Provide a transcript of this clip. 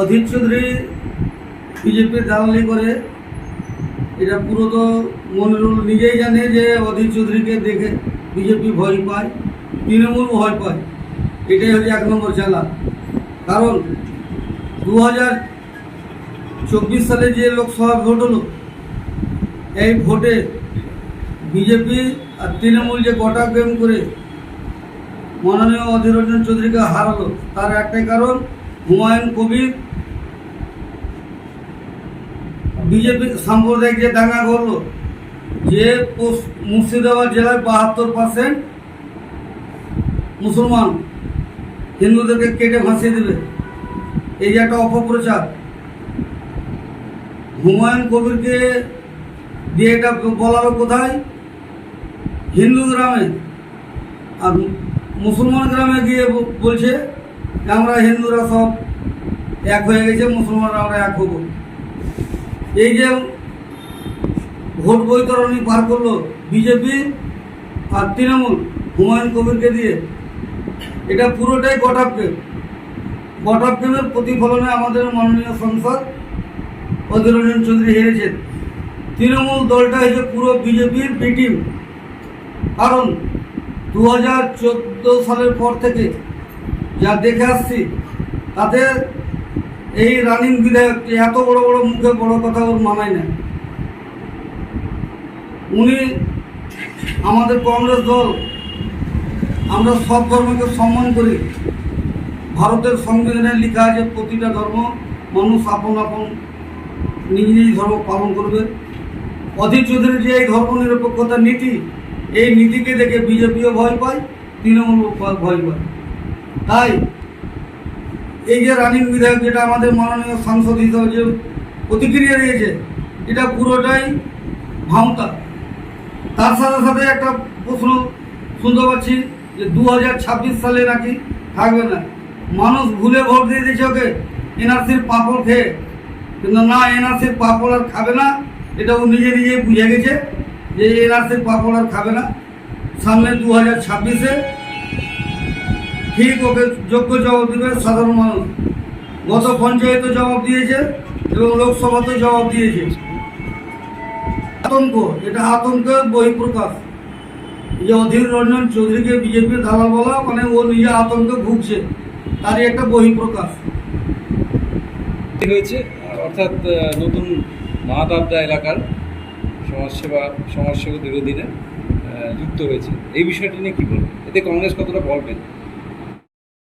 অধীর চৌধুরী বিজেপির দালালি করে। এটা পুরো তো মনিরুল নিজেই জানে যে অধীর চৌধুরীকে দেখে বিজেপি ভয় পায়, তৃণমূল ভয় পায়। এটাই হচ্ছে এক নম্বর চালা কারণ দু চব্বিশ সালে যে লোকসভা ভোট হলো, এই ভোটে বিজেপি আর তৃণমূল যে গোটা গেম করে মাননীয় অধীর রঞ্জন চৌধুরীকে হারালো, তার একটাই কারণ, হুমায়ুন কবির বিজেপি সাম্প্রদায়িক যে দাঙ্গা করল, যে মুর্শিদাবাদ জেলায় বাহাত্তর পার্সেন্ট মুসলমান হিন্দুদেরকে কেটে ভাসিয়ে দেবে। এই যে একটা অপপ্রচার, হুমায়ুন কবিরকে দিয়ে এটা বলালো কোথায়? হিন্দু গ্রামে আর মুসলমান গ্রামে গিয়ে বলছে আমরা হিন্দুরা সব এক হয়ে গেছে, মুসলমানরা আমরা এক হব। এই যে ভোট বৈতরণী পার করল বিজেপি আর তৃণমূল হুমায়ুন কবিরকে দিয়ে, এটা পুরোটাই গটাপ গেম। গটাপ গেমের প্রতিফলনে আমাদের মাননীয় সংসদ অধীর রঞ্জন চৌধুরী হেরেছেন। তৃণমূল দলটা হচ্ছে পুরো বিজেপির বি টিম কারণ দু হাজার চোদ্দ সালের পর থেকে যা দেখে আসছি, তাতে এই রানিং বিধায়ক এত বড় বড় মুখে বড় কথা ওর মানায় না। উনি আমাদের কংগ্রেস দল, আমরা সব ধর্মকে সম্মান করি। ভারতের সংবিধানে লেখা আছে, প্রতিটা ধর্ম মানুষ আপন আপন নিজ নিজ ধর্ম পালন করবে। অধীর চৌধুরীর যে এই ধর্ম নিরপেক্ষতার নীতি এই নীতিকে দেখে বিজেপিও ভয় পায় তৃণমূল ভয় পায়। তাই এই যে রানিং বিধায়ক যেটা আমাদের মাননীয় সাংসদ হিসেবে যে প্রতিক্রিয়া দিয়েছে, এটা পুরোটাই ভাঁওতা। তার সাথে সাথে একটা প্রশ্ন শুনতে পাচ্ছি যে দু হাজার ছাব্বিশ সালে নাকি থাকবে না। মানুষ ভুলে ভোট দিয়ে দিয়েছে ওকে, এনআরসির পাপড় খেয়ে। কিন্তু না, এনআরসির পাপড় আর খাবে না, এটা ও নিজে নিজে বুঝে গেছে। যে এনআরসির পাপড় আর খাবে না, সামনে দু হাজার ছাব্বিশে ঠিক ওকে যোগ্য জবাব দেবে সাধারণ মানুষ। গত পঞ্চায়েতে জবাব দিয়েছে এবং লোকসভাতেও জবাব দিয়েছে। আতঙ্ক, এটা আতঙ্কের বহিঃপ্রকাশ। যে অধীর রঞ্জন চৌধুরীকে বিজেপির ধারা বলা মানে ও নিজে আতঙ্কে ভুগছে, তারই একটা বহিঃপ্রকাশ। হয়েছে, অর্থাৎ নতুন মহাদাবদা এলাকার সমাজসেবা সমাজসেবা দীর্ঘদিনে যুক্ত হয়েছে। এই বিষয়টি নিয়ে কী বলবেন? এতে কংগ্রেস কতটা বল পেল